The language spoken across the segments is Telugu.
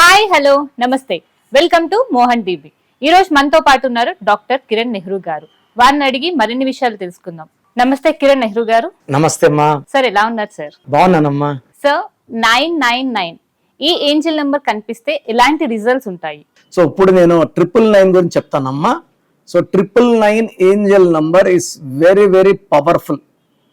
హాయ్ హలో నమస్తే. వెల్కమ్ టు మోహన్ టీవీ ఈ రోజు మనతో పాటు ఉన్నారు డాక్టర్ కిరణ్ నెహ్రూ గారు. వారిని అడిగి మరిన్ని విషయాలు తెలుసుకుందాం. నమస్తే కిరణ్ నెహ్రూ గారు. నమస్తే అమ్మా. సార్ ఎలా ఉన్నారు sir? బాగున్నానమ్మా. Sir nine nine nine. ఈ ఏంజిల్ నెంబర్ కనిపిస్తే ఎలాంటి రిజల్ట్స్ ఉంటాయి? సో ఇప్పుడు నేను ట్రిపుల్ నైన్ గురించి చెప్తానమ్మా. So triple nine angel number is very very powerful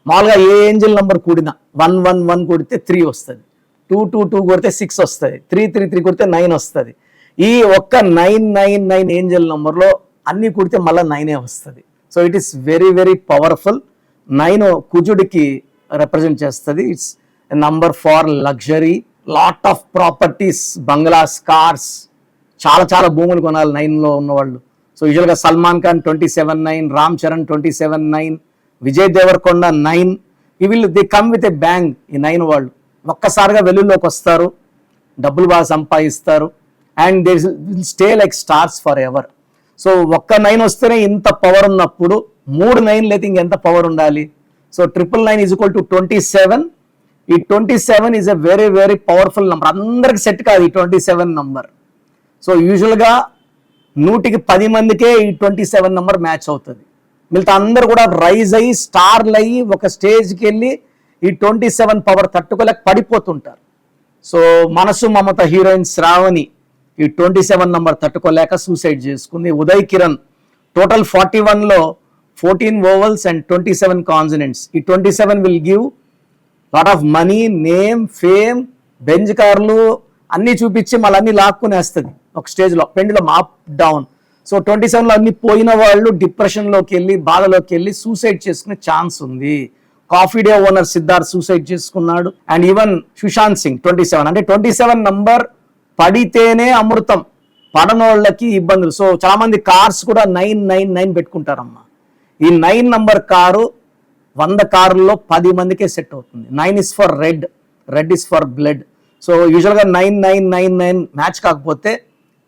మామూలుగా ఏ ఏంజల్ నంబర్ కూడినా వన్ వన్ వన్ కొడితే త్రీ వస్తుంది. టూ టూ టూ కొడితే సిక్స్ వస్తుంది త్రీ త్రీ త్రీ కొడితే నైన్ వస్తుంది. ఈ ఒక్క నైన్ నైన్ నైన్ ఏంజల్ నెంబర్లో అన్నీ కుడితే మళ్ళీ నైనే వస్తుంది. So it is very very powerful nine కుజుడికి రిప్రజెంట్ చేస్తుంది. It's number for luxury lot of properties bungalows cars చాలా చాలా భూములు కొనాలి నైన్లో ఉన్నవాళ్ళు. సో యూజువల్గా Salman Khan twenty seven nine Ram Charan twenty seven nine Vijay Devarakonda nine ఈ వీళ్ళు they come with a bang ఈ నైన్ వాళ్ళు. ఒక్కసారిగా వెలుగులోకి వస్తారు డబ్బులు బాగా సంపాదిస్తారు and they will stay like stars forever so ఒక్క నైన్ వస్తేనే ఇంత పవర్ ఉన్నప్పుడు మూడు నైన్లు అయితే ఇంకెంత పవర్ ఉండాలి? So triple nine is equal to twenty seven ఈ twenty seven is a very very powerful number అందరికి సెట్ కాదు ఈ ట్వంటీ సెవెన్ నంబర్ సో యూజువల్గా నూటికి పది మందికే ఈ ట్వంటీ సెవెన్ నెంబర్ మ్యాచ్ అవుతుంది. మిగతా అందరు కూడా రైజ్ అయ్యి స్టార్లు అయ్యి ఒక స్టేజ్కి వెళ్ళి ఈ ట్వంటీ సెవెన్ పవర్ తట్టుకోలేక పడిపోతుంటారు. సో మనసు మమత హీరోయిన్ శ్రావణి ఈ ట్వంటీ సెవెన్ నంబర్ తట్టుకోలేక సూసైడ్ చేసుకుంది. ఉదయ్ కిరణ్ టోటల్ ఫార్టీ వన్లో fourteen vowels and twenty seven consonants. ఈ twenty seven will give lot of money name fame Benz కార్లు అన్నీ చూపించి మళ్ళీ అన్ని లాక్కునేస్తుంది. ఒక స్టేజ్లో పెండ్లో అప్ డౌన్. సో ట్వంటీ సెవెన్లో అన్ని పోయిన వాళ్ళు డిప్రెషన్లోకి వెళ్ళి బాధలోకి వెళ్ళి సూసైడ్ చేసుకునే ఛాన్స్ ఉంది. Coffee day owner Siddharth suicide చేసుకున్నాడు. And even Sushant Singh twenty seven. అంటే ట్వంటీ సెవెన్ నంబర్ పడితేనే అమృతం. పడనోళ్ళకి ఇబ్బందులు. సో చాలా మంది కార్స్ కూడా నైన్ నైన్ నైన్ పెట్టుకుంటారమ్మా. ఈ నైన్ నంబర్ కారు వంద కారుల్లో పది మందికే సెట్ అవుతుంది. Nine is for red red is for blood. So యూజువల్గా nine nine nine nine match కాకపోతే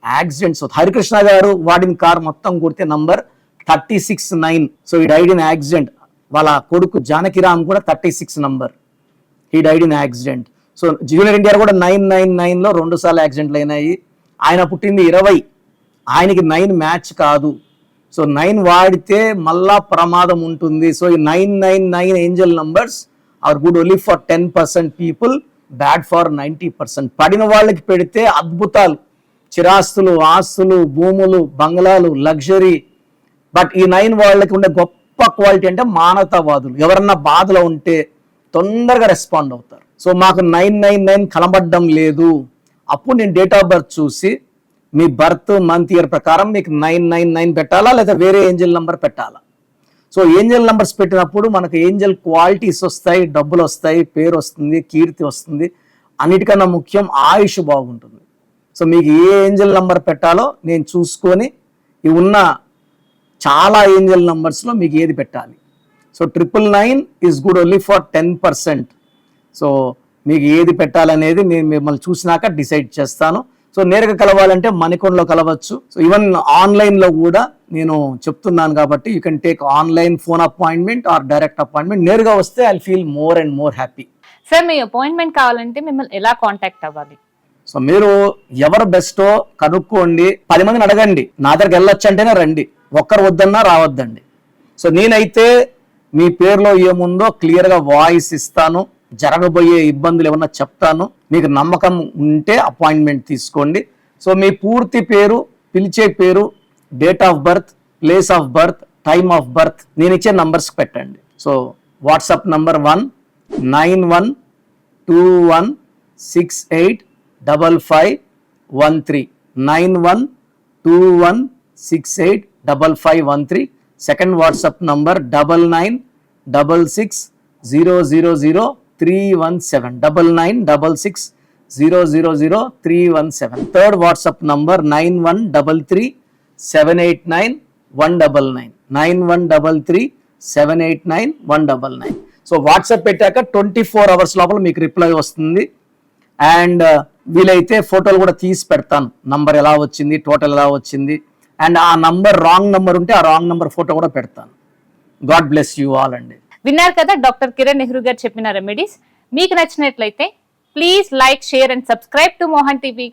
యాక్సిడెంట్స్ అవుతాయి. హరికృష్ణ గారు వాడిన కార్ మొత్తం కొడితే number thirty six nine. So ఈ డైడ్ ఇన్ యాక్సిడెంట్. వాళ్ళ కొడుకు జానకిరామ్ కూడా thirty six number. He died in accident so junior NTR కూడా నైన్ నైన్ నైన్లో రెండు సార్లు యాక్సిడెంట్లు అయినాయి. ఆయన పుట్టింది ఇరవై. ఆయనకి నైన్ మ్యాచ్ కాదు. సో నైన్ వాడితే మళ్ళా ప్రమాదం ఉంటుంది. సో ఈ nine nine nine angel numbers are good only for ten percent people bad for ninety percent. పడిన వాళ్ళకి పెడితే అద్భుతాలు. చిరాస్తులు ఆస్తులు భూములు బంగ్లాలు లగ్జరీ. బట్ ఈ నైన్ వాళ్ళకి ఉండే గొప్ప క్వాలిటీ అంటే మానవతావాదులు. ఎవరన్నా బాధలో ఉంటే తొందరగా రెస్పాండ్ అవుతారు. సో మాకు నైన్ నైన్ నైన్ కనబడడం లేదు. అప్పుడు నేను డేట్ ఆఫ్ బర్త్ చూసి మీ బర్త్ మంత్ ఇయర్ ప్రకారం మీకు నైన్ నైన్ నైన్ పెట్టాలా? లేదా వేరే ఏంజల్ నెంబర్ పెట్టాలా? సో ఏంజల్ నెంబర్స్ పెట్టినప్పుడు మనకు ఏంజల్ క్వాలిటీస్ వస్తాయి డబ్బులు వస్తాయి పేరు వస్తుంది కీర్తి వస్తుంది. అన్నిటికన్నా ముఖ్యం ఆయుష్ బాగుంటుంది. సో మీకు ఏ ఏంజల్ నెంబర్ పెట్టాలో నేను చూసుకొని ఈ ఉన్న చాలా ఏంజల్ నంబర్స్లో మీకు ఏది పెట్టాలి. So triple nine is good only for ten percent so మీకు ఏది పెట్టాలనేది నేను మిమ్మల్ని చూసినాక డిసైడ్ చేస్తాను. సో నేరుగా కలవాలంటే మణికొండలో కలవచ్చు. సో ఈవెన్ ఆన్లైన్లో కూడా నేను చెప్తున్నాను కాబట్టి you can take online phone appointment or direct appointment నేరుగా వస్తే I feel more and more happy sir me appointment కావాలంటే మిమ్మల్ని ఎలా కాంటాక్ట్ అవ్వాలి? సో మీరు ఎవరు బెస్టో కనుక్కోండి. పది మందిని అడగండి. నా దగ్గరికి వెళ్ళొచ్చు అంటేనే రండి. ఒక్కరు వద్దన్నా రావద్దండి. సో నేనైతే మీ పేరులో ఏముందో క్లియర్గా వాయిస్ ఇస్తాను. జరగబోయే ఇబ్బందులు ఏమన్నా చెప్తాను. మీకు నమ్మకం ఉంటే అపాయింట్మెంట్ తీసుకోండి. సో మీ పూర్తి పేరు పిలిచే పేరు date of birth place of birth time of birth నేను ఇచ్చే నంబర్స్కి పెట్టండి. So WhatsApp number one nine one two one six eight double five one three. Nine one two one six eight double five one three. Second WhatsApp number double nine double six zero zero zero three one seven. Double nine double six zero zero zero three one seven. Third WhatsApp number nine one double three seven eight nine one double nine. Nine one double three seven eight nine one double nine. So WhatsApp పెట్టాక ట్వంటీ ఫోర్ అవర్స్ లోపల మీకు రిప్లై వస్తుంది. అండ్ వీలైతే ఫోటోలు కూడా తీసి పెడతాను. నంబర్ ఎలా వచ్చింది టోటల్ ఎలా వచ్చింది అండ్ ఆ నంబర్ రాంగ్ నంబర్ ఉంటే ఆ రాంగ్ నంబర్ ఫోటో కూడా పెడతాను. గాడ్ బ్లెస్ యూ ఆల్ అండి. విన్నారు కదా డాక్టర్ కిరణ్ నెహ్రూ గారు చెప్పిన రెమెడీస్ మీకు నచ్చినట్లయితే please like share and subscribe to Mohan TV